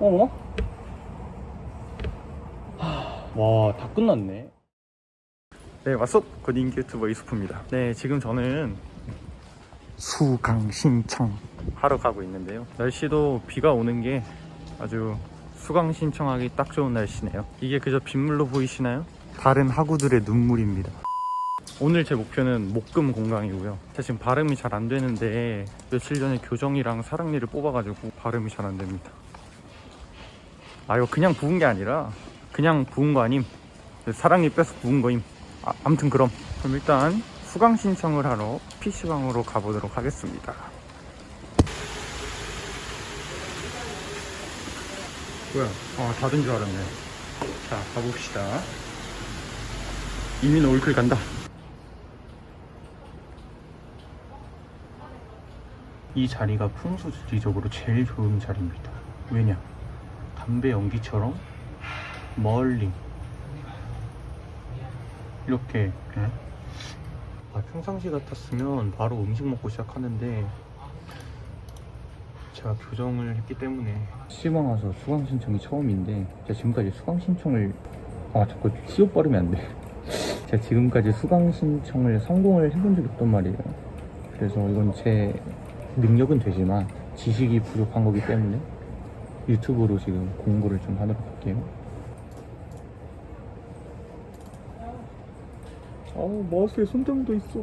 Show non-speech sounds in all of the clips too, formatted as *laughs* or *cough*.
어? 와, 다 끝났네. 네, 왔어. 곧 인기 유튜버 이수프입니다. 네, 지금 저는 수강 신청 하러 가고 있는데요. 날씨도 비가 오는 게 아주 수강 신청하기 딱 좋은 날씨네요. 이게 그저 빗물로 보이시나요? 다른 학우들의 눈물입니다. 오늘 제 목표는 목금 공강이고요. 제가 지금 발음이 잘 안 되는데 며칠 전에 교정이랑 사랑니를 뽑아가지고 발음이 잘 안 됩니다. 아 이거 그냥 부은 게 아니라 그냥 부은 거 아님 사랑니 빼서 부은 거임. 아, 아무튼 그럼 그럼 일단 수강 신청을 하러 PC방으로 가보도록 하겠습니다. 뭐야? 어, 닫은 줄 알았네. 자, 가봅시다. 이민 올클 간다. 이 자리가 풍수 지리적으로 제일 좋은 자리입니다. 왜냐? 담배 연기처럼 멀리 이렇게 예? 아, 평상시 같았으면 바로 음식 먹고 시작하는데 제가 교정을 했기 때문에 시방 와서 수강 신청이 처음인데 제가 지금까지 수강 신청을 아 자꾸 시옷 버리면 안 돼. *laughs* 제가 지금까지 수강 신청을 성공을 해본 적이 없단 말이에요. 그래서 이건 제 능력은 되지만 지식이 부족한 거기 때문에 유튜브로 지금 공부를 좀 하도록 할게요. 어 마우스에 손잡이도 있어.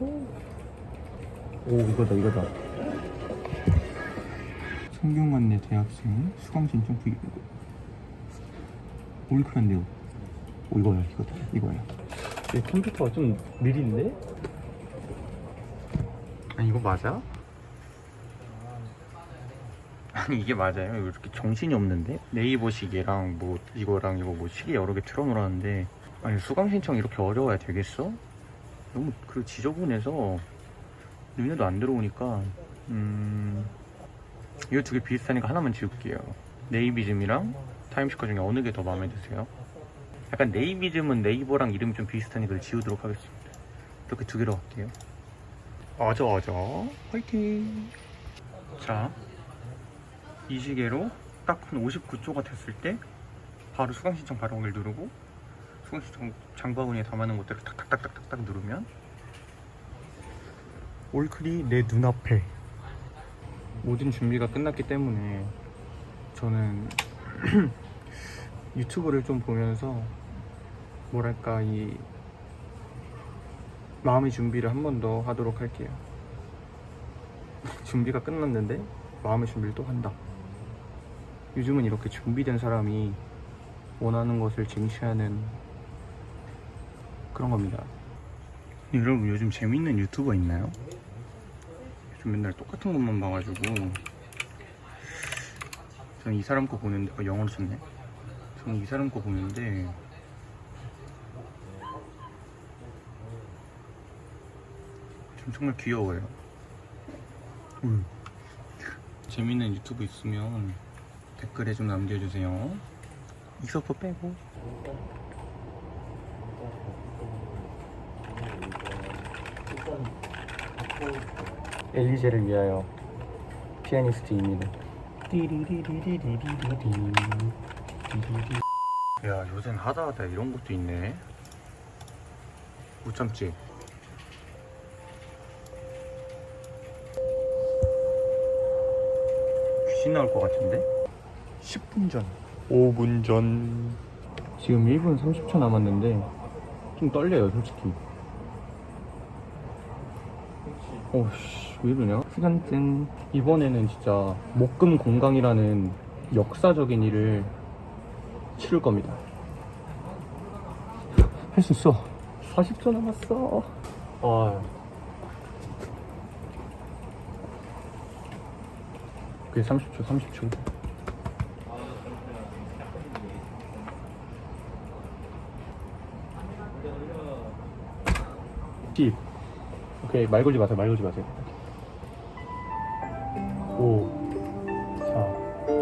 어. 오 이거다 이거다. 성균관대 대학생 수강 신청 부기 올클한데요. 오 이거야 이거다 이거야. 내 컴퓨터가 좀 느린데? 아니 이거 맞아? 아니 이게 맞아요? 이렇게 정신이 없는데? 네이버 시계랑 뭐 이거랑 이거 뭐 시계 여러 개 틀어놓으라는데 아니 수강 신청 이렇게 어려워야 되겠어? 너무 그 지저분해서 눈에도 안 들어오니까 음 이거 두 개 비슷하니까 하나만 지울게요 네이비즘이랑 타임시커 중에 어느 게 더 마음에 드세요? 약간 네이비즘은 네이버랑 이름이 좀 비슷하니까 지우도록 하겠습니다 이렇게 두 개로 할게요 어저 어저 화이팅 자 이 시계로 딱 한 59초가 됐을 때 바로 수강 신청 바로를 누르고 수강 신청 장바구니에 담아놓은 것들을 탁탁탁탁탁 누르면 올클이 내 눈앞에 모든 준비가 끝났기 때문에 저는 *clears throat* 유튜브를 좀 보면서 뭐랄까 이 마음의 준비를 한 번 더 하도록 할게요. *laughs* 준비가 끝났는데 마음의 준비를 또 한다. 요즘은 이렇게 준비된 사람이 원하는 것을 쟁취하는 그런 겁니다. 여러분 요즘 재밌는 유튜버 있나요? 요즘 맨날 똑같은 것만 봐가지고 저는 이 사람 거 보는데 어, 영어로 썼네. 저는 이 사람 거 보는데 좀 정말 귀여워요. 음. 재밌는 유튜브 있으면 댓글에 좀 남겨주세요. 이서프 빼고. 엘리제를 위하여 피아니스트입니다. 야 요새는 하다하다 이런 것도 있네. 못 참지. 귀신 나올 것 같은데? 10분 전, 5분 전. 지금 1분 30초 남았는데 좀 떨려요, 솔직히. 어씨, 왜 이러냐? 수전증. 이번에는 진짜 목금 공강이라는 역사적인 일을 치를 겁니다. 할 수 있어. 40초 남았어. 아. 그게 30초, 30초. 10. 오케이, 말 걸지 마세요, 말 걸지 마세요. 5, 4, 5,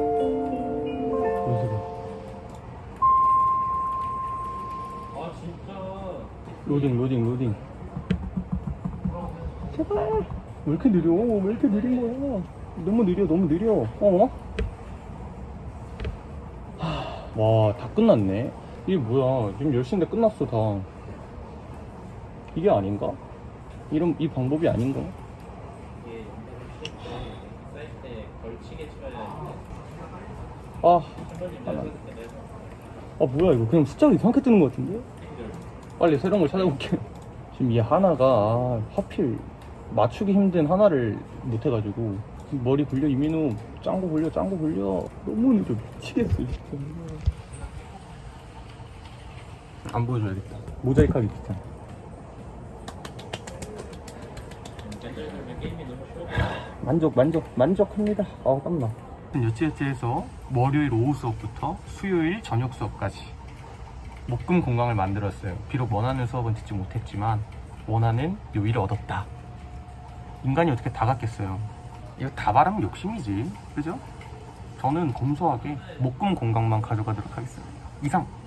로딩, 로딩, 로딩. 제발. 왜 이렇게 느려? 왜 이렇게 느린 거야? 너무 느려, 너무 느려. 어? 와, 다 끝났네. 이게 뭐야. 지금 10시인데 끝났어, 다. 이게 아닌가? 이런, 이 방법이 아닌가? 아, 아, 내서 아, 뭐야, 이거. 그냥 숫자가 이상하게 뜨는 것 같은데? 빨리 새로운 걸 찾아볼게. *laughs* 지금 이 하나가, 아, 하필, 맞추기 힘든 하나를 못 해가지고. 지금 머리 굴려, 이민우. 짱구 굴려, 짱구 굴려. 너무 늦어. 미치겠어, 진짜. 안 보여줘야겠다. 모자이크 하기 귀찮아. 게임이 너무 쉬워. 만족, 만족, 만족합니다. 아, 땀나. 여치여치에서 월요일 오후 수업부터 수요일 저녁 수업까지 목금 공강을 만들었어요. 비록 원하는 수업은 듣지 못했지만 원하는 묘의를 얻었다. 인간이 어떻게 다 갖겠어요? 이거 다 말하면 욕심이지, 그죠? 저는 검소하게 목금 공강만 가져가도록 하겠습니다. 이상.